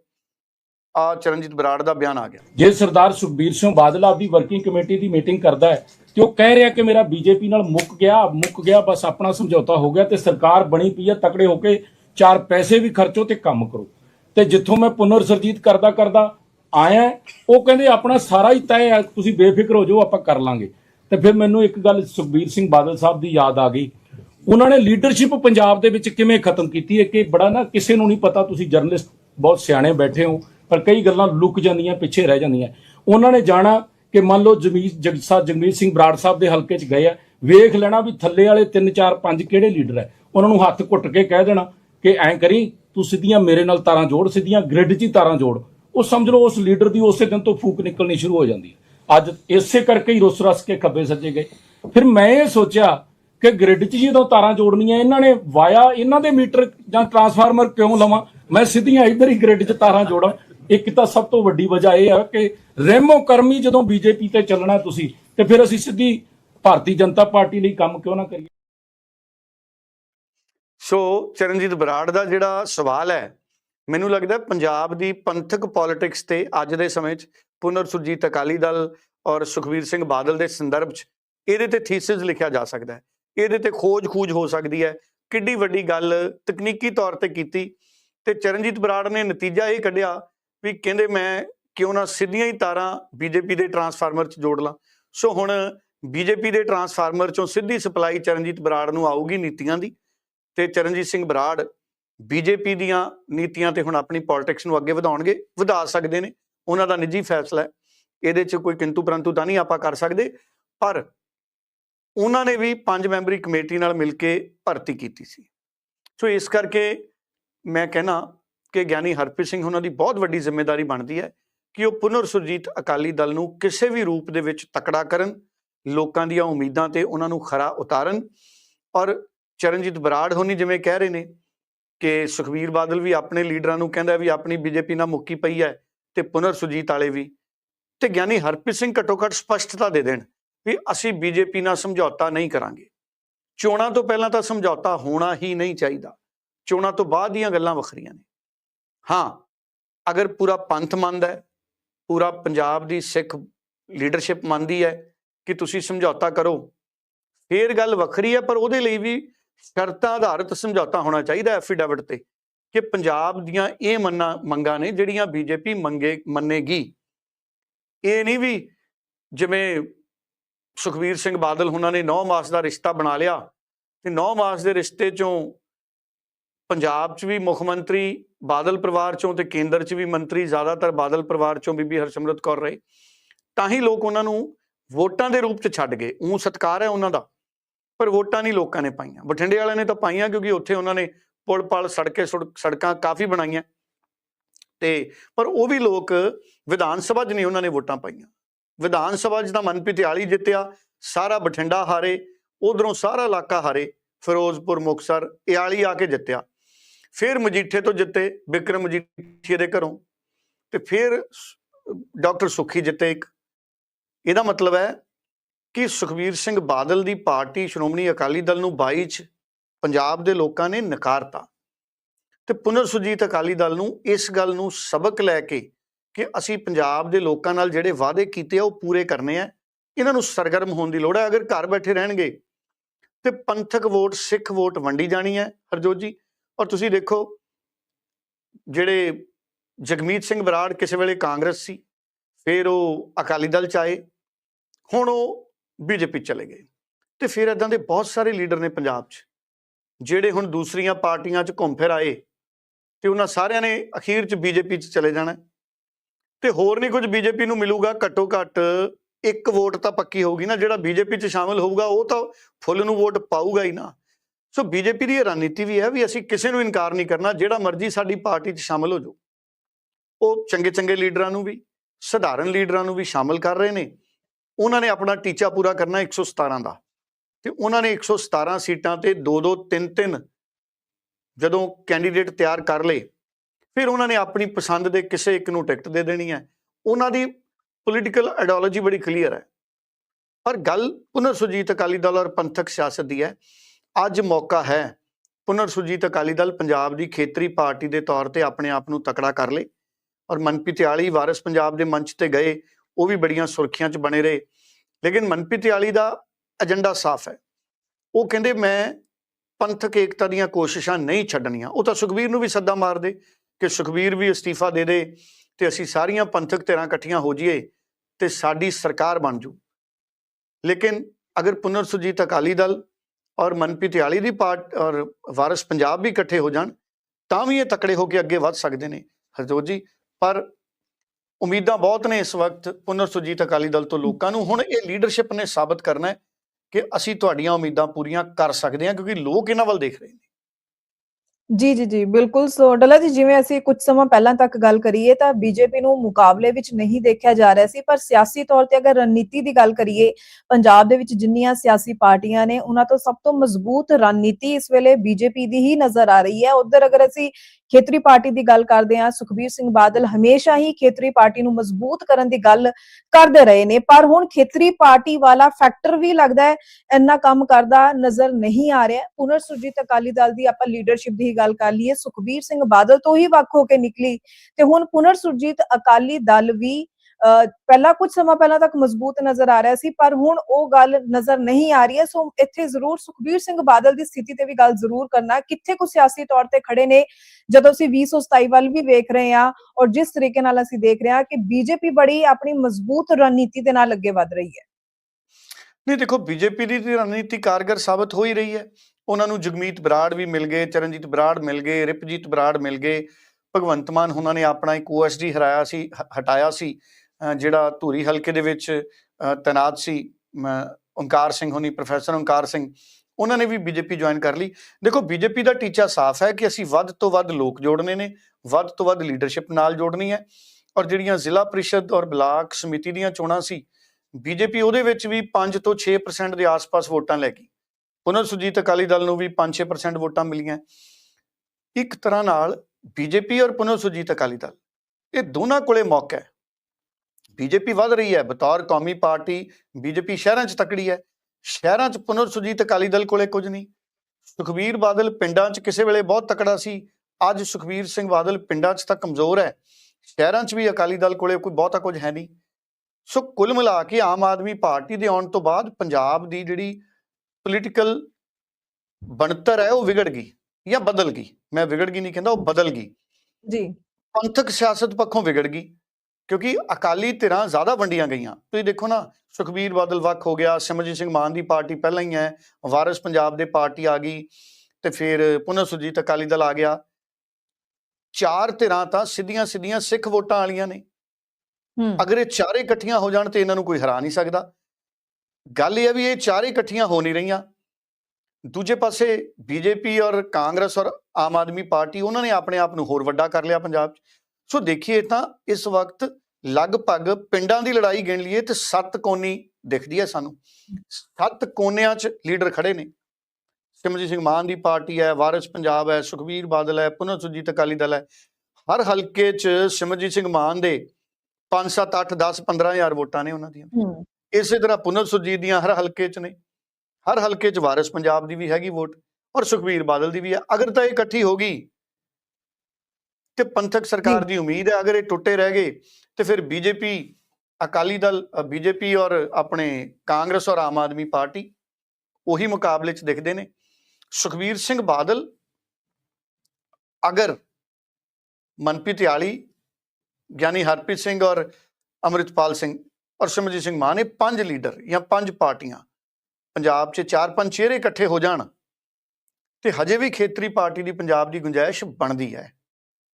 ਆ ਚਰਨਜੀਤ ਬਰਾੜ ਦਾ ਬਿਆਨ ਆ ਗਿਆ। ਜੇ ਸਰਦਾਰ ਸੁਖਬੀਰ ਸਿੰਘ ਬਾਦਲ ਆਪਦੀ ਵਰਕਿੰਗ ਕਮੇਟੀ ਦੀ ਮੀਟਿੰਗ ਕਰਦਾ ਹੈ ਤੇ ਉਹ ਕਹਿ ਰਿਹਾ ਕਿ ਮੇਰਾ ਬੀਜੇਪੀ ਨਾਲ ਮੁੱਕ ਗਿਆ ਮੁੱਕ ਗਿਆ, ਬਸ ਆਪਣਾ ਸਮਝੌਤਾ ਹੋ ਗਿਆ ਤੇ ਸਰਕਾਰ ਬਣੀ ਪਈ ਹੈ, ਤਕੜੇ ਹੋ ਕੇ ਚਾਰ ਪੈਸੇ ਵੀ ਖਰਚੋ ਤੇ ਕੰਮ ਕਰੋ। ਤੇ ਜਿੱਥੋਂ ਮੈਂ ਪੁਨਰ ਸਰਜੀਤ ਕਰਦਾ ਕਰਦਾ ਆਇਆ, ਉਹ ਕਹਿੰਦੇ ਆਪਣਾ ਸਾਰਾ ਹੀ ਤੈਅ ਹੈ ਤੁਸੀਂ ਬੇਫਿਕਰ ਹੋ ਜਾਓ, ਆਪਾਂ ਕਰ ਲਾਂਗੇ। ਤੇ ਫਿਰ ਮੈਨੂੰ ਇੱਕ ਗੱਲ ਸੁਖਬੀਰ ਸਿੰਘ ਬਾਦਲ ਸਾਹਿਬ ਦੀ ਯਾਦ ਆ ਗਈ। ਉਹਨਾਂ ਨੇ ਲੀਡਰਸ਼ਿਪ ਪੰਜਾਬ ਦੇ ਵਿੱਚ ਕਿਵੇਂ ਖਤਮ ਕੀਤੀ ਹੈ ਕਿ ਬੜਾ ਨਾ ਕਿਸੇ ਨੂੰ ਨਹੀਂ ਪਤਾ ਤੁਸੀਂ ਜਰਨਲਿਸਟ ਬਹੁਤ ਸਿਆਣੇ ਬੈਠੇ ਹੋ ਪਰ ਕਈ ਗੱਲਾਂ ਲੁਕ ਜਾਂਦੀਆਂ, ਪਿੱਛੇ ਰਹਿ ਜਾਂਦੀਆਂ। ਉਹਨਾਂ ਨੇ ਜਾਣਾ ਕਿ ਮੰਨ ਲਓ ਜਮੀਤ ਜਗਸਾ ਜਗਮੀਤ ਸਿੰਘ ਬਰਾੜ ਸਾਹਿਬ ਦੇ ਹਲਕੇ 'ਚ ਗਏ ਆ। ਵੇਖ ਲੈਣਾ ਵੀ ਥੱਲੇ ਵਾਲੇ 3 4 5 ਕਿਹੜੇ ਲੀਡਰ ਹੈ ਉਹਨਾਂ ਨੂੰ ਹੱਥ ਘੁੱਟ ਕੇ ਕਹਿ ਦੇਣਾ ਕਿ ਐਂ ਕਰੀ, ਤੂੰ ਸਿੱਧੀਆਂ ਮੇਰੇ ਨਾਲ ਤਾਰਾਂ ਜੋੜ, ਸਿੱਧੀਆਂ ਗ੍ਰਿਡ 'ਚ ਹੀ ਤਾਰਾਂ ਜੋੜ। ਉਹ ਸਮਝ ਲਓ ਉਸ ਲੀਡਰ ਦੀ ਉਸੇ ਦਿਨ ਤੋਂ ਫੂਕ ਨਿਕਲਣੀ ਸ਼ੁਰੂ ਹੋ ਜਾਂਦੀ ਹੈ। ਅੱਜ ਇਸੇ ਕਰਕੇ ਹੀ ਰੁੱਸ ਰਸ ਕੇ ਖੱਬੇ ਸੱਜੇ ਗਏ। ਫਿਰ ਮੈਂ ਇਹ ਸੋਚਿਆ ਕਿ ਗ੍ਰਿਡ 'ਚ ਜਦੋਂ ਤਾਰਾਂ ਜੋੜਨੀਆਂ, ਇਹਨਾਂ ਨੇ ਵਾਇਆ, ਇਹਨਾਂ ਦੇ ਮੀਟਰ ਜਾਂ ਟਰਾਂਸਫਾਰਮਰ ਕਿਉਂ ਲਵਾਂ? ਮੈਂ ਸਿੱਧੀਆਂ ਇੱਧਰ ਹੀ ਗ੍ਰਿਡ 'ਚ ਤਾਰਾਂ ਜੋੜਾਂ। ਇੱਕ ਤਾਂ ਸਭ ਤੋਂ ਵੱਡੀ ਵਜ੍ਹਾ ਇਹ ਆ ਕਿ ਰਹਿਮੋ ਕਰਮੀ ਜਦੋਂ ਬੀਜੇਪੀ ਤੇ ਚੱਲਣਾ ਤੁਸੀਂ, ਤੇ ਫਿਰ ਅਸੀਂ ਸਿੱਧੀ ਭਾਰਤੀ ਜਨਤਾ ਪਾਰਟੀ ਲਈ ਕੰਮ ਕਿਉਂ ਨਾ ਕਰੀਏ? ਸੋ ਚਰਨਜੀਤ ਬਰਾੜ ਦਾ ਜਿਹੜਾ ਸਵਾਲ ਹੈ, ਮੈਨੂੰ ਲੱਗਦਾ ਪੰਜਾਬ ਦੀ ਪੰਥਕ ਪੋਲਿਟਿਕਸ ਤੇ ਅੱਜ ਦੇ ਸਮੇਂ 'ਚ ਪੁਨਰ ਸੁਰਜੀਤ ਅਕਾਲੀ ਦਲ ਔਰ ਸੁਖਵੀਰ ਸਿੰਘ ਬਾਦਲ ਦੇ ਸੰਦਰਭ 'ਚ ਇਹਦੇ ਤੇ ਥੀਸਿਸ ਲਿਖਿਆ ਜਾ ਸਕਦਾ ਹੈ। ਇਹਦੇ ਤੇ ਖੋਜ ਖੂਜ ਹੋ ਸਕਦੀ ਹੈ। ਕਿੱਡੀ ਵੱਡੀ ਗੱਲ ਤਕਨੀਕੀ ਤੌਰ ਤੇ ਕੀਤੀ ਤੇ ਚਰਨਜੀਤ ਬਰਾੜ ਨੇ ਨਤੀਜਾ ਇਹ ਕੱਢਿਆ ਵੀ ਕਹਿੰਦੇ ਮੈਂ ਕਿਉਂ ਨਾ ਸਿੱਧੀਆਂ ਹੀ ਤਾਰਾਂ ਬੀਜੇਪੀ ਦੇ ਟਰਾਂਸਫਾਰਮਰ 'ਚ ਜੋੜ ਲਾਂ। ਸੋ ਹੁਣ ਬੀਜੇਪੀ ਦੇ ਟਰਾਂਸਫਾਰਮਰ 'ਚੋਂ ਸਿੱਧੀ ਸਪਲਾਈ ਚਰਨਜੀਤ ਬਰਾੜ ਨੂੰ ਆਊਗੀ ਨੀਤੀਆਂ ਦੀ ਤੇ ਚਰਨਜੀਤ ਸਿੰਘ ਬਰਾੜ ਬੀਜੇਪੀ ਦੀਆਂ ਨੀਤੀਆਂ ਤੇ ਹੁਣ ਆਪਣੀ ਪੋਲਿਟਿਕਸ ਨੂੰ ਅੱਗੇ ਵਧਾਉਣਗੇ, ਵਧਾ ਸਕਦੇ ਨੇ। ਉਹਨਾਂ ਦਾ ਨਿੱਜੀ ਫੈਸਲਾ ਹੈ। ਇਹਦੇ 'ਚ ਕੋਈ ਕਿੰਤੂ ਪਰੰਤੂ ਤਾਂ ਨਹੀਂ ਆਪਾਂ ਕਰ ਸਕਦੇ। ਪਰ ਉਹਨਾਂ ਨੇ ਵੀ ਪੰਜ ਮੈਂਬਰੀ ਕਮੇਟੀ ਨਾਲ ਮਿਲ ਕੇ ਭਰਤੀ ਕੀਤੀ ਸੀ। ਸੋ ਇਸ ਕਰਕੇ ਮੈਂ ਕਹਿਣਾ ਕਿ ਗਿਆਨੀ ਹਰਪ੍ਰੀਤ ਸਿੰਘ ਉਹਨਾਂ ਦੀ ਬਹੁਤ ਵੱਡੀ ਜ਼ਿੰਮੇਵਾਰੀ ਬਣਦੀ ਹੈ ਕਿ ਉਹ ਪੁਨਰ ਸੁਰਜੀਤ ਅਕਾਲੀ ਦਲ ਨੂੰ ਕਿਸੇ ਵੀ ਰੂਪ ਦੇ ਵਿੱਚ ਤਕੜਾ ਕਰਨ, ਲੋਕਾਂ ਦੀਆਂ ਉਮੀਦਾਂ ਤੇ ਉਹਨਾਂ ਨੂੰ ਖਰਾ ਉਤਾਰਨ ਔਰ ਚਰਨਜੀਤ ਬਰਾੜ ਹੋਣੀ ਜਿਵੇਂ ਕਹਿ ਰਹੇ ਨੇ ਕਿ ਸੁਖਵੀਰ ਬਾਦਲ ਵੀ ਆਪਣੇ ਲੀਡਰਾਂ ਨੂੰ ਕਹਿੰਦਾ ਵੀ ਆਪਣੀ ਬੀਜੇਪੀ ਨਾਲ ਮੁੱਕੀ ਪਈ ਹੈ ਤੇ ਪੁਨਰ ਸੁਰਜੀਤ ਵਾਲੇ ਵੀ ਤੇ ਗਿਆਨੀ ਹਰਪ੍ਰੀਤ ਸਿੰਘ ਘੱਟੋ ਘੱਟ ਸਪਸ਼ਟਤਾ ਦੇ ਦੇਣ ਵੀ ਅਸੀਂ ਬੀਜੇਪੀ ਨਾਲ ਸਮਝੌਤਾ ਨਹੀਂ ਕਰਾਂਗੇ। ਚੋਣਾਂ ਤੋਂ ਪਹਿਲਾਂ ਤਾਂ ਸਮਝੌਤਾ ਹੋਣਾ ਹੀ ਨਹੀਂ ਚਾਹੀਦਾ। ਚੋਣਾਂ ਤੋਂ ਬਾਅਦ ਦੀਆਂ ਗੱਲਾਂ ਵੱਖਰੀਆਂ ਨੇ। ਹਾਂ, ਅਗਰ ਪੂਰਾ ਪੰਥ ਮੰਨਦਾ ਹੈ, ਪੂਰਾ ਪੰਜਾਬ ਦੀ ਸਿੱਖ ਲੀਡਰਸ਼ਿਪ ਮੰਨਦੀ ਹੈ ਕਿ ਤੁਸੀਂ ਸਮਝੌਤਾ ਕਰੋ, ਫੇਰ ਗੱਲ ਵੱਖਰੀ ਹੈ, ਪਰ ਉਹਦੇ ਲਈ ਵੀ ਸ਼ਰਤਾਂ ਆਧਾਰਿਤ ਸਮਝੌਤਾ ਹੋਣਾ ਚਾਹੀਦਾ ਐਫੀਡੇਵਿਟ ਤੇ ਕਿ ਪੰਜਾਬ ਦੀਆਂ ਇਹ ਮੰਨਾ, ਮੰਗਾਂ ਨੇ ਜਿਹੜੀਆਂ ਬੀਜੇਪੀ ਮੰਗੇ, ਮੰਨੇਗੀ। ਇਹ ਨਹੀਂ ਵੀ ਜਿਵੇਂ ਸੁਖਬੀਰ ਸਿੰਘ ਬਾਦਲ, ਉਹਨਾਂ ਨੇ 9 ਮਾਸ ਦਾ ਰਿਸ਼ਤਾ ਬਣਾ ਲਿਆ ਤੇ 9 ਮਾਸ ਦੇ ਰਿਸ਼ਤੇ ਚੋਂ ਪੰਜਾਬ 'ਚ ਵੀ ਮੁੱਖ ਮੰਤਰੀ ਬਾਦਲ ਪਰਿਵਾਰ ਚੋਂ ਤੇ ਕੇਂਦਰ 'ਚ ਵੀ ਮੰਤਰੀ ਜ਼ਿਆਦਾਤਰ ਬਾਦਲ ਪਰਿਵਾਰ ਚੋਂ ਬੀਬੀ ਹਰਸਿਮਰਤ ਕੌਰ ਰਹੇ। ਤਾਂ ਹੀ ਲੋਕ ਉਹਨਾਂ ਨੂੰ ਵੋਟਾਂ ਦੇ ਰੂਪ 'ਚ ਛੱਡ ਗਏ। ਉਹ ਸਤਕਾਰ ਹੈ ਉਹਨਾਂ ਦਾ, ਪਰ ਵੋਟਾਂ ਨਹੀਂ ਲੋਕਾਂ ਨੇ ਪਾਈਆਂ। ਬਠਿੰਡੇ ਵਾਲਿਆਂ ਨੇ ਤਾਂ ਪਾਈਆਂ ਕਿਉਂਕਿ ਉੱਥੇ ਉਹਨਾਂ ਨੇ ਪੁਲ ਪਲ ਸੜਕੇ ਸੁੜ- ਸੜਕਾਂ ਕਾਫੀ ਬਣਾਈਆਂ। ਤੇ ਪਰ ਉਹ ਵੀ ਲੋਕ ਵਿਧਾਨ ਸਭਾ 'ਚ ਨਹੀਂ ਉਹਨਾਂ ਨੇ ਵੋਟਾਂ ਪਾਈਆਂ। ਵਿਧਾਨ ਸਭਾ 'ਚ ਤਾਂ ਮਨਪ੍ਰੀਤ ਆਲੀ ਜਿੱਤਿਆ, ਸਾਰਾ ਬਠਿੰਡਾ ਹਾਰੇ, ਉਧਰੋਂ ਸਾਰਾ ਇਲਾਕਾ ਹਾਰੇ, ਫਿਰੋਜ਼ਪੁਰ ਮੁਕਸਰ ਇਆਲੀ ਆ ਕੇ ਜਿੱਤਿਆ। ਫਿਰ ਮਜੀਠੇ ਤੋਂ ਜਿੱਤੇ ਵਿਕਰਮ ਮਜੀਠੀਏ ਦੇ ਘਰੋਂ ਤੇ ਫਿਰ ਡਾਕਟਰ ਸੁਖੀ ਜਿੱਤੇ ਇੱਕ। ਇਹਦਾ ਮਤਲਬ ਹੈ ਕਿ ਸੁਖਬੀਰ ਸਿੰਘ ਬਾਦਲ ਦੀ ਪਾਰਟੀ ਸ਼੍ਰੋਮਣੀ ਅਕਾਲੀ ਦਲ ਨੂੰ 22 ਚ ਪੰਜਾਬ ਦੇ ਲੋਕਾਂ ਨੇ ਨਕਾਰਤਾ ਤੇ ਪੁਨਰ ਸੁਜੀਤ ਅਕਾਲੀ ਦਲ ਨੂੰ ਇਸ ਗੱਲ ਨੂੰ ਸਬਕ ਲੈ ਕੇ ਕਿ ਅਸੀਂ ਪੰਜਾਬ ਦੇ ਲੋਕਾਂ ਨਾਲ ਜਿਹੜੇ ਵਾਅਦੇ ਕੀਤੇ ਆ ਉਹ ਪੂਰੇ ਕਰਨੇ ਆ, ਇਹਨਾਂ ਨੂੰ ਸਰਗਰਮ ਹੋਣ ਦੀ ਲੋੜ ਹੈ। ਅਗਰ ਘਰ ਬੈਠੇ ਰਹਿਣਗੇ ਤੇ ਪੰਥਕ ਵੋਟ, ਸਿੱਖ ਵੋਟ ਵੰਡੀ ਜਾਣੀ ਹੈ। ਹਰਜੋਤ ਜੀ ਔਰ ਤੁਸੀਂ ਦੇਖੋ, ਜਿਹੜੇ ਜਗਮੀਤ ਸਿੰਘ ਬਰਾੜ ਕਿਸੇ ਵੇਲੇ ਕਾਂਗਰਸ ਸੀ, ਫਿਰ ਉਹ ਅਕਾਲੀ ਦਲ ਚ ਆਏ, ਹੁਣ ਉਹ ਬੀਜੇਪੀ ਚਲੇ ਗਏ ਤੇ ਫਿਰ ਇਦਾਂ ਦੇ ਬਹੁਤ ਸਾਰੇ ਲੀਡਰ ਨੇ ਪੰਜਾਬ 'ਚ, ਜਿਹੜੇ ਹੁਣ ਦੂਸਰੀਆਂ ਪਾਰਟੀਆਂ 'ਚ ਘੁੰਮ ਫਿਰ ਆਏ ਤੇ ਉਹਨਾਂ ਸਾਰਿਆਂ ਨੇ ਅਖੀਰ 'ਚ ਬੀਜੇਪੀ 'ਚ ਚਲੇ ਜਾਣਾ ਹੈ। ਤੇ ਹੋਰ ਨਹੀਂ ਕੁਝ ਬੀਜੇਪੀ ਨੂੰ ਮਿਲੂਗਾ, ਘੱਟੋ ਘੱਟ ਇੱਕ ਵੋਟ ਤਾਂ ਪੱਕੀ ਹੋਊਗੀ ਨਾ, ਜਿਹੜਾ ਬੀਜੇਪੀ 'ਚ ਸ਼ਾਮਲ ਹੋਊਗਾ, ਉਹ ਤਾਂ ਫੁੱਲ ਨੂੰ ਵੋਟ ਪਾਊਗਾ ਹੀ ਨਾ ਸੋ ਬੀਜੇਪੀ ਦੀ ਇਹ ਰਣਨੀਤੀ ਵੀ ਹੈ ਵੀ ਅਸੀਂ ਕਿਸੇ ਨੂੰ ਇਨਕਾਰ ਨਹੀਂ ਕਰਨਾ, ਜਿਹੜਾ ਮਰਜ਼ੀ ਸਾਡੀ ਪਾਰਟੀ 'ਚ ਸ਼ਾਮਲ ਹੋ ਜਾਓ। ਉਹ ਚੰਗੇ ਚੰਗੇ ਲੀਡਰਾਂ ਨੂੰ ਵੀ, ਸਧਾਰਨ ਲੀਡਰਾਂ ਨੂੰ ਵੀ ਸ਼ਾਮਲ ਕਰ ਰਹੇ ਨੇ। ਉਹਨਾਂ ਨੇ ਆਪਣਾ ਟੀਚਾ ਪੂਰਾ ਕਰਨਾ 117 ਦਾ। ਤੇ ਉਹਨਾਂ ਨੇ 117 ਸੀਟਾਂ ਤੇ 2-2 3-3 ਜਦੋਂ ਕੈਂਡੀਡੇਟ ਤਿਆਰ ਕਰ ਲਏ, ਫਿਰ ਉਹਨਾਂ ਨੇ ਆਪਣੀ ਪਸੰਦ ਦੇ ਕਿਸੇ ਇੱਕ ਨੂੰ ਟਿਕਟ ਦੇ ਦੇਣੀ ਹੈ। ਉਹਨਾਂ ਦੀ ਪੋਲੀਟੀਕਲ ਆਈਡੀਓਲੋਜੀ ਬੜੀ ਕਲੀਅਰ ਹੈ। ਪਰ ਗੱਲ ਪੁਨਰ ਸੁਜੀਤ ਅਕਾਲੀ ਦਲ ਔਰ ਪੰਥਕ ਸਿਆਸਤ ਦੀ ਹੈ ਅੱਜ ਮੌਕਾ ਹੈ ਪੁਨਰ ਸੁਜੀਤ ਅਕਾਲੀ ਦਲ ਪੰਜਾਬ ਦੀ ਖੇਤਰੀ ਪਾਰਟੀ ਦੇ ਤੌਰ ਤੇ ਆਪਣੇ ਆਪ ਨੂੰ ਤਕੜਾ ਕਰ ਲੇ ਔਰ ਮਨਪ੍ਰੀਤ ਆਲੀ ਵਾਰਿਸ ਪੰਜਾਬ ਦੇ ਮੰਚ ਤੇ ਗਏ, ਉਹ ਵੀ ਬੜੀਆਂ ਸੁਰਖੀਆਂ 'ਚ ਬਣੇ ਰਹੇ। ਲੇਕਿਨ ਮਨਪ੍ਰੀਤ ਆਲੀ ਦਾ ਏਜੰਡਾ ਸਾਫ਼ ਹੈ। ਉਹ ਕਹਿੰਦੇ, ਮੈਂ ਪੰਥਕ ਏਕਤਾ ਦੀਆਂ ਕੋਸ਼ਿਸ਼ਾਂ ਨਹੀਂ ਛੱਡਣੀਆਂ। ਉਹ ਤਾਂ ਸੁਖਬੀਰ ਨੂੰ ਵੀ ਸੱਦਾ ਮਾਰ ਦੇ ਕਿ ਸੁਖਬੀਰ ਵੀ ਅਸਤੀਫਾ ਦੇ ਦੇ ਤੇ ਅਸੀਂ ਸਾਰੀਆਂ ਪੰਥਕ ਧਿਰਾਂ ਇਕੱਠੀਆਂ ਹੋ ਜਾਈਏ ਤੇ ਸਾਡੀ ਸਰਕਾਰ ਬਣ ਜੂ। ਲੇਕਿਨ ਅਗਰ ਪੁਨਰ ਸੁਜੀਤ ਅਕਾਲੀ ਦਲ ਔਰ ਮਨਪ੍ਰੀਤ ਆਲੀ ਦੀ ਪਾਰਟ ਔਰ ਵਾਰਿਸ ਪੰਜਾਬ ਵੀ ਇਕੱਠੇ ਹੋ ਜਾਣ, ਤਾਂ ਵੀ ਇਹ ਤਕੜੇ ਹੋ ਕੇ ਅੱਗੇ ਵੱਧ ਸਕਦੇ ਨੇ, ਹਰਜੋਤ ਜੀ। ਪਰ ਉਮੀਦਾਂ ਬਹੁਤ ਨੇ ਇਸ ਵਕਤ ਪੁਨਰ ਸੁਜੀਤ ਅਕਾਲੀ ਦਲ ਤੋਂ ਲੋਕਾਂ ਨੂੰ। ਹੁਣ ਇਹ ਲੀਡਰਸ਼ਿਪ ਨੇ ਸਾਬਤ ਕਰਨਾ ਹੈ ਕਿ ਅਸੀਂ ਤੁਹਾਡੀਆਂ ਉਮੀਦਾਂ ਪੂਰੀਆਂ ਕਰ ਸਕਦੇ ਹਾਂ, ਕਿਉਂਕਿ ਲੋਕ ਇਹਨਾਂ ਵੱਲ ਦੇਖ ਰਹੇ ਨੇ। ਜੀ ਜੀ ਜੀ, ਬਿਲਕੁਲ ਸੋ ਡੱਲਾ ਜੀ, ਜਿਵੇਂ ਅਸੀਂ ਕੁਝ ਸਮਾਂ ਪਹਿਲਾਂ ਤੱਕ ਗੱਲ ਕਰੀਏ ਤਾਂ ਬੀਜੇਪੀ ਨੂੰ ਮੁਕਾਬਲੇ ਵਿੱਚ ਨਹੀਂ ਦੇਖਿਆ ਜਾ ਰਿਹਾ ਸੀ, ਪਰ ਸਿਆਸੀ ਤੌਰ ਤੇ ਅਗਰ ਰਣਨੀਤੀ ਦੀ ਗੱਲ ਕਰੀਏ, ਪੰਜਾਬ ਦੇ ਵਿੱਚ ਜਿੰਨੀਆਂ ਸਿਆਸੀ ਪਾਰਟੀਆਂ ਨੇ, ਉਹਨਾਂ ਤੋਂ ਸਭ ਤੋਂ ਮਜ਼ਬੂਤ ਰਣਨੀਤੀ ਇਸ ਵੇਲੇ ਬੀਜੇਪੀ ਦੀ ਹੀ ਨਜ਼ਰ ਆ ਰਹੀ ਹੈ। ਉਧਰ ਅਗਰ ਅਸੀਂ ਖੇਤਰੀ ਪਾਰਟੀ ਦੀ ਗੱਲ ਕਰਦੇ ਹਾਂ, ਸੁਖਬੀਰ ਸਿੰਘ ਬਾਦਲ ਹਮੇਸ਼ਾ ਹੀ ਖੇਤਰੀ ਪਾਰਟੀ ਨੂੰ ਮਜ਼ਬੂਤ ਕਰਨ ਦੀ ਗੱਲ ਕਰਦੇ ਰਹੇ ਨੇ, ਪਰ ਹੁਣ ਖੇਤਰੀ ਪਾਰਟੀ ਵਾਲਾ ਫੈਕਟਰ ਵੀ ਲੱਗਦਾ ਹੈ, ਇੰਨਾ ਕੰਮ ਕਰਦਾ ਨਜ਼ਰ ਨਹੀਂ ਆ ਰਿਹਾ। ਪੁਨਰ ਸੁਰਜੀਤ ਅਕਾਲੀ ਦਲ ਦੀ ਆਪਾਂ ਲੀਡਰਸ਼ਿਪ ਦੀ ਹੀ ਗੱਲ ਕਰ ਲਈਏ, ਸੁਖਬੀਰ ਸਿੰਘ ਬਾਦਲ ਤੋਂ ਹੀ ਵੱਖ ਹੋ ਕੇ ਨਿਕਲੀ ਤੇ ਹੁਣ ਪੁਨਰ ਸੁਰਜੀਤ ਅਕਾਲੀ ਦਲ ਵੀ ਪਹਿਲਾਂ ਕੁਝ ਸਮਾਂ ਪਹਿਲਾਂ ਤੱਕ ਮਜ਼ਬੂਤ ਨਜ਼ਰ ਆ ਰਿਹਾ ਸੀ, ਪਰ ਹੁਣ ਉਹ ਗੱਲ ਨਜ਼ਰ ਨਹੀਂ ਆ ਰਹੀ ਹੈ। ਸੋ ਇੱਥੇ ਜ਼ਰੂਰ ਸੁਖਬੀਰ ਸਿੰਘ ਬਾਦਲ ਦੀ ਸਥਿਤੀ ਤੇ ਵੀ ਗੱਲ ਜ਼ਰੂਰ ਕਰਨਾ ਕਿੱਥੇ ਕੁ ਸਿਆਸੀ ਤੌਰ ਤੇ ਖੜੇ ਨੇ, ਜਦੋਂ ਅਸੀਂ 2027 ਵੱਲ ਵੀ ਵੇਖ ਰਹੇ ਹਾਂ ਔਰ ਜਿਸ ਤਰੀਕੇ ਨਾਲ ਅਸੀਂ ਦੇਖ ਰਹੇ ਹਾਂ ਕਿ ਬੀਜੇਪੀ ਬੜੀ ਆਪਣੀ ਮਜ਼ਬੂਤ ਰਣਨੀਤੀ ਦੇ ਨਾਲ ਅੱਗੇ ਵਧ ਰਹੀ ਹੈ। ਨਹੀਂ, ਦੇਖੋ, ਬੀਜੇਪੀ ਦੀ ਰਣਨੀਤੀ ਕਾਰਗਰ ਸਾਬਤ ਹੋ ਹੀ ਰਹੀ ਹੈ। ਉਹਨਾਂ ਨੂੰ ਜਗਮੀਤ ਬਰਾੜ ਵੀ ਮਿਲ ਗਏ, ਚਰਨਜੀਤ ਬਰਾੜ ਮਿਲ ਗਏ, ਰਿਪਜੀਤ ਬਰਾੜ ਮਿਲ ਗਏ। ਭਗਵੰਤ ਮਾਨ ਉਹਨਾਂ ਨੇ ਆਪਣਾ ਇੱਕ ਓਐਸਡੀ ਹਰਾਇਆ ਸੀ ਹਟਾਇਆ ਸੀ। ਜਿਹੜਾ ਧੂਰੀ ਹਲਕੇ ਦੇ ਵਿੱਚ, ਅਹ ਤੈਨਾਤ ਸੀ ਅਮ ਓਂਕਾਰ ਸਿੰਘ ਹੋਣੀ, ਪ੍ਰੋਫੈਸਰ ਓਂਕਾਰ ਸਿੰਘ, ਉਹਨਾਂ ਨੇ ਵੀ ਬੀਜੇਪੀ ਜੁਆਇਨ ਕਰ ਲਈ। ਦੇਖੋ, ਬੀਜੇਪੀ ਦਾ ਟੀਚਾ ਸਾਫ਼ ਹੈ ਕਿ ਅਸੀਂ ਵੱਧ ਤੋਂ ਵੱਧ ਲੋਕ ਜੋੜਨੇ ਨੇ, ਵੱਧ ਤੋਂ ਵੱਧ ਲੀਡਰਸ਼ਿਪ ਨਾਲ ਜੋੜਨੀ ਹੈ ਔਰ ਜਿਹੜੀਆਂ ਜ਼ਿਲ੍ਹਾ ਪ੍ਰੀਸ਼ਦ ਔਰ ਬਲਾਕ ਸਮਿਤੀ ਦੀਆਂ ਚੋਣਾਂ ਸੀ, ਬੀਜੇਪੀ ਉਹਦੇ ਵਿੱਚ ਵੀ 5 ਤੋਂ 6% ਦੇ ਆਸ-ਪਾਸ ਵੋਟਾਂ ਲੈ ਗਈ। ਪੁਨਰ ਸੁਜੀਤ ਅਕਾਲੀ ਦਲ ਨੂੰ ਵੀ 5-6% ਵੋਟਾਂ ਮਿਲੀਆਂ। ਇੱਕ ਤਰ੍ਹਾਂ ਨਾਲ ਬੀਜੇਪੀ ਔਰ ਪੁਨਰ ਸੁਜੀਤ ਅਕਾਲੀ ਦਲ, ਇਹ ਦੋਨਾਂ ਕੋਲੇ ਮੌਕਾ ਹੈ। ਬੀਜੇਪੀ ਵੱਧ ਰਹੀ ਹੈ ਬਤੌਰ ਕੌਮੀ ਪਾਰਟੀ ਬੀਜੇਪੀ ਸ਼ਹਿਰਾਂ 'ਚ ਤਕੜੀ ਹੈ। ਸ਼ਹਿਰਾਂ 'ਚ ਪੁਨਰ ਸੁਜੀਤ ਅਕਾਲੀ ਦਲ ਕੋਲੇ ਕੁਝ ਨਹੀਂ। ਸੁਖਬੀਰ ਬਾਦਲ ਪਿੰਡਾਂ 'ਚ ਕਿਸੇ ਵੇਲੇ ਬਹੁਤ ਤਕੜਾ ਸੀ। ਅੱਜ ਸੁਖਬੀਰ ਸਿੰਘ ਬਾਦਲ ਪਿੰਡਾਂ 'ਚ ਤਾਂ ਕਮਜ਼ੋਰ ਹੈ। ਸ਼ਹਿਰਾਂ 'ਚ ਵੀ ਅਕਾਲੀ ਦਲ ਕੋਲੇ ਕੋਈ ਬਹੁਤਾ ਕੁਝ ਹੈ ਨਹੀਂ। ਸੋ ਕੁੱਲ ਮਿਲਾ ਕੇ ਆਮ ਆਦਮੀ ਪਾਰਟੀ ਦੇ ਆਉਣ ਤੋਂ ਬਾਅਦ ਪੰਜਾਬ ਦੀ ਜਿਹੜੀ ਪੋਲੀਟੀਕਲ ਬਣਤਰ ਹੈ ਉਹ ਵਿਗੜ ਗਈ ਜਾਂ ਬਦਲ ਗਈ। ਮੈਂ ਵਿਗੜ ਗਈ ਨਹੀਂ ਕਹਿੰਦਾ ਉਹ ਬਦਲ ਗਈ। ਜੀ। ਪੰਥਕ ਸਿਆਸਤ ਪੱਖੋਂ ਵਿਗੜ ਗਈ। ਕਿਉਂਕਿ ਅਕਾਲੀ ਧਿਰਾਂ ਜ਼ਿਆਦਾ ਵੰਡੀਆਂ ਗਈਆਂ। ਤੁਸੀਂ ਦੇਖੋ ਨਾ ਸੁਖਬੀਰ ਬਾਦਲ ਵੱਖ ਹੋ ਗਿਆ ਸਿਮਰਜੀਤ ਸਿੰਘ ਮਾਨ ਦੀ ਪਾਰਟੀ ਪਹਿਲਾਂ ਹੀ ਹੈ ਵਾਰਿਸ ਪੰਜਾਬ ਦੇ ਪਾਰਟੀ ਆ ਗਈ ਤੇ ਫਿਰ ਪੁਨਰ ਸੁਰਜੀਤ ਅਕਾਲੀ ਦਲ ਆ ਗਿਆ। ਚਾਰ ਧਿਰਾਂ ਤਾਂ ਸਿੱਧੀਆਂ ਸਿੱਧੀਆਂ ਸਿੱਖ ਵੋਟਾਂ ਵਾਲੀਆਂ ਨੇ। ਅਗਰ ਇਹ ਚਾਰੇ ਇਕੱਠੀਆਂ ਹੋ ਜਾਣ ਤੇ ਇਹਨਾਂ ਨੂੰ ਕੋਈ ਹਰਾ ਨਹੀਂ ਸਕਦਾ। ਗੱਲ ਇਹ ਹੈ ਵੀ ਇਹ ਚਾਰੇ ਇਕੱਠੀਆਂ ਹੋ ਨਹੀਂ ਰਹੀਆਂ। ਦੂਜੇ ਪਾਸੇ ਬੀਜੇਪੀ ਔਰ ਕਾਂਗਰਸ ਔਰ ਆਮ ਆਦਮੀ ਪਾਰਟੀ ਉਹਨਾਂ ਨੇ ਆਪਣੇ ਆਪ ਨੂੰ ਹੋਰ ਵੱਡਾ ਕਰ ਲਿਆ ਪੰਜਾਬ 'ਚ। ਸੋ ਦੇਖੀਏ ਤਾਂ ਇਸ ਵਕਤ ਲਗਭਗ ਪਿੰਡਾਂ ਦੀ ਲੜਾਈ ਗਿਣ ਲਈਏ ਤੇ ਸੱਤ ਕੋਨੀ ਦਿਖਦੀ ਹੈ ਸਾਨੂੰ। ਸੱਤ ਕੋਨਿਆਂ 'ਚ ਲੀਡਰ ਖੜੇ ਨੇ। ਸਿਮਰਜੀਤ ਸਿੰਘ ਮਾਨ ਦੀ ਪਾਰਟੀ ਹੈ ਵਾਰਿਸ ਪੰਜਾਬ ਹੈ ਸੁਖਬੀਰ ਬਾਦਲ ਹੈ ਪੁਨਰ ਸੁਰਜੀਤ ਅਕਾਲੀ ਦਲ ਹੈ। ਹਰ ਹਲਕੇ 'ਚ ਸਿਮਰਜੀਤ ਸਿੰਘ ਮਾਨ ਦੇ 5 7 8 10 15000 ਵੋਟਾਂ ਨੇ ਉਹਨਾਂ ਦੀਆਂ। ਇਸੇ ਤਰ੍ਹਾਂ ਪੁਨਰ ਸੁਰਜੀਤ ਦੀਆਂ ਹਰ ਹਲਕੇ 'ਚ ਨੇ। ਹਰ ਹਲਕੇ 'ਚ ਵਾਰਿਸ ਪੰਜਾਬ ਦੀ ਵੀ ਹੈਗੀ ਵੋਟ ਔਰ ਸੁਖਬੀਰ ਬਾਦਲ ਦੀ ਵੀ ਹੈ। ਅਗਰ ਤਾਂ ਇਹ ਇਕੱਠੀ ਹੋ ਗਈ ਤੇ ਪੰਥਕ ਸਰਕਾਰ ਦੀ ਉਮੀਦ ਹੈ ਅਗਰ ਇਹ ਟੁੱਟੇ ਰਹਿ ਗਏ ਤੇ ਫਿਰ ਬੀਜੇਪੀ ਅਕਾਲੀ ਦਲ ਬੀਜੇਪੀ ਔਰ ਆਪਣੇ ਕਾਂਗਰਸ ਔਰ ਆਮ ਆਦਮੀ ਪਾਰਟੀ ਉਹੀ ਮੁਕਾਬਲੇ 'ਚ ਦਿਖਦੇ ਨੇ। ਸੁਖਬੀਰ ਸਿੰਘ ਬਾਦਲ ਅਗਰ ਮਨਪ੍ਰੀਤ ਯਾਲੀ ਗਿਆਨੀ ਹਰਪ੍ਰੀਤ ਸਿੰਘ ਔਰ ਅਮਰਿਤਪਾਲ ਸਿੰਘ ਔਰ ਸਿਮਰਜੀਤ ਸਿੰਘ ਮਾਨ ਇਹ ਪੰਜ ਲੀਡਰ ਜਾਂ ਪੰਜ ਪਾਰਟੀਆਂ ਪੰਜਾਬ 'ਚ ਚਾਰ ਪੰਜ ਚਿਹਰੇ ਇਕੱਠੇ ਹੋ ਜਾਣ ਤੇ ਹਜੇ ਵੀ ਖੇਤਰੀ ਪਾਰਟੀ ਦੀ ਪੰਜਾਬ ਦੀ ਗੁੰਜਾਇਸ਼ ਬਣਦੀ ਹੈ।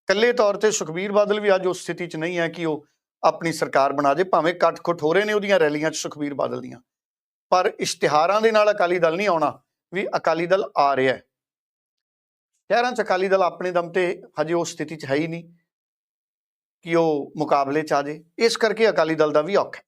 ਇਕੱਲੇ ਤੌਰ ਤੇ ਸੁਖਬੀਰ ਬਾਦਲ ਵੀ ਅੱਜ ਉਸ ਸਥਿਤੀ 'ਚ ਨਹੀਂ ਹੈ ਕਿ ਉਹ ਆਪਣੀ ਸਰਕਾਰ ਬਣਾ ਦੇ ਭਾਵੇਂ ਕੱਟ-ਕੁੱਟ ਹੋ ਰਹੇ ਨੇ ਉਹਦੀਆਂ ਰੈਲੀਆਂ 'ਚ ਸੁਖਬੀਰ ਬਾਦਲ ਦੀਆਂ। ਪਰ ਇਸ਼ਤਿਹਾਰਾਂ ਦੇ ਨਾਲ ਅਕਾਲੀ ਦਲ ਨਹੀਂ ਆਉਣਾ, ਵੀ ਅਕਾਲੀ ਦਲ ਆ ਰਿਹਾ ਹੈ। ਸ਼ਹਿਰਾਂ 'ਚ ਅਕਾਲੀ ਦਲ ਆਪਣੇ ਦਮ ਤੇ ਹਜੇ ਉਸ ਸਥਿਤੀ 'ਚ ਹੈ ਹੀ ਨਹੀਂ ਕਿ ਉਹ ਮੁਕਾਬਲੇ 'ਚ ਆ ਜੇ। ਇਸ ਕਰਕੇ ਅਕਾਲੀ ਦਲ ਦਾ ਵੀ ਔਖਾ ਹੈ।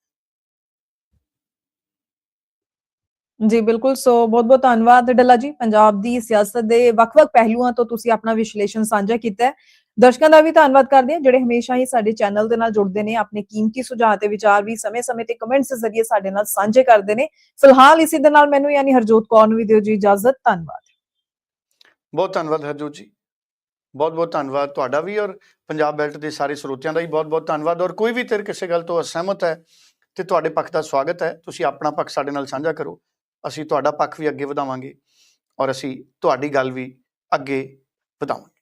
ਜੀ, ਬਿਲਕੁਲ। ਸੋ ਬਹੁਤ ਬਹੁਤ ਧੰਨਵਾਦ ਡੱਲਾ ਜੀ। ਪੰਜਾਬ ਦੀ ਸਿਆਸਤ ਦੇ ਵੱਖ-ਵੱਖ ਪਹਿਲੂਆਂ ਤੋਂ ਤੁਸੀਂ ਆਪਣਾ ਵਿਸ਼ਲੇਸ਼ਣ ਸਾਂਝਾ ਕੀਤਾ ਦਰਸ਼ਕਾਂ ਦਾ ਵੀ ਧੰਨਵਾਦ ਕਰਦੇ ਹਾਂ, ਜਿਹੜੇ ਹਮੇਸ਼ਾ ਹੀ ਸਾਡੇ ਚੈਨਲ ਦੇ ਨਾਲ ਜੁੜਦੇ ਨੇ, ਆਪਣੇ ਕੀਮਤੀ ਸੁਝਾਅ ਤੇ ਵਿਚਾਰ ਵੀ ਸਮੇਂ-ਸਮੇਂ ਤੇ ਕਮੈਂਟਸ ਦੇ ਜ਼ਰੀਏ ਸਾਡੇ ਨਾਲ ਸਾਂਝੇ ਕਰਦੇ ਨੇ। ਫਿਲਹਾਲ ਇਸੇ ਦੇ ਨਾਲ ਮੈਨੂੰ ਯਾਨੀ ਹਰਜੋਤ ਕੌਰ ਨੂੰ ਵੀ ਦਿਓ ਜੀ ਇਜਾਜ਼ਤ, ਧੰਨਵਾਦ। ਬਹੁਤ ਧੰਨਵਾਦ ਹਰਜੋਤ ਜੀ। ਬਹੁਤ ਬਹੁਤ ਧੰਨਵਾਦ ਤੁਹਾਡਾ ਵੀ ਔਰ ਪੰਜਾਬ ਬੈਲਟ ਦੇ ਸਾਰੇ ਸਰੋਤਿਆਂ ਦਾ ਵੀ ਬਹੁਤ ਬਹੁਤ ਧੰਨਵਾਦ। ਔਰ ਕੋਈ ਵੀ ਤੇਰ ਕਿਸੇ ਗੱਲ ਤੋਂ ਅਸਹਿਮਤ ਹੈ ਤੇ ਤੁਹਾਡੇ ਪੱਖ ਦਾ ਸਵਾਗਤ ਹੈ, ਤੁਸੀਂ ਆਪਣਾ ਪੱਖ ਸਾਡੇ ਨਾਲ ਸਾਂਝਾ ਕਰੋ, ਅਸੀਂ ਤੁਹਾਡਾ ਪੱਖ ਵੀ ਅੱਗੇ ਵਧਾਵਾਂਗੇ ਔਰ ਅਸੀਂ ਤੁਹਾਡੀ ਗੱਲ ਵੀ ਅੱਗੇ ਵਧਾਵਾਂਗੇ।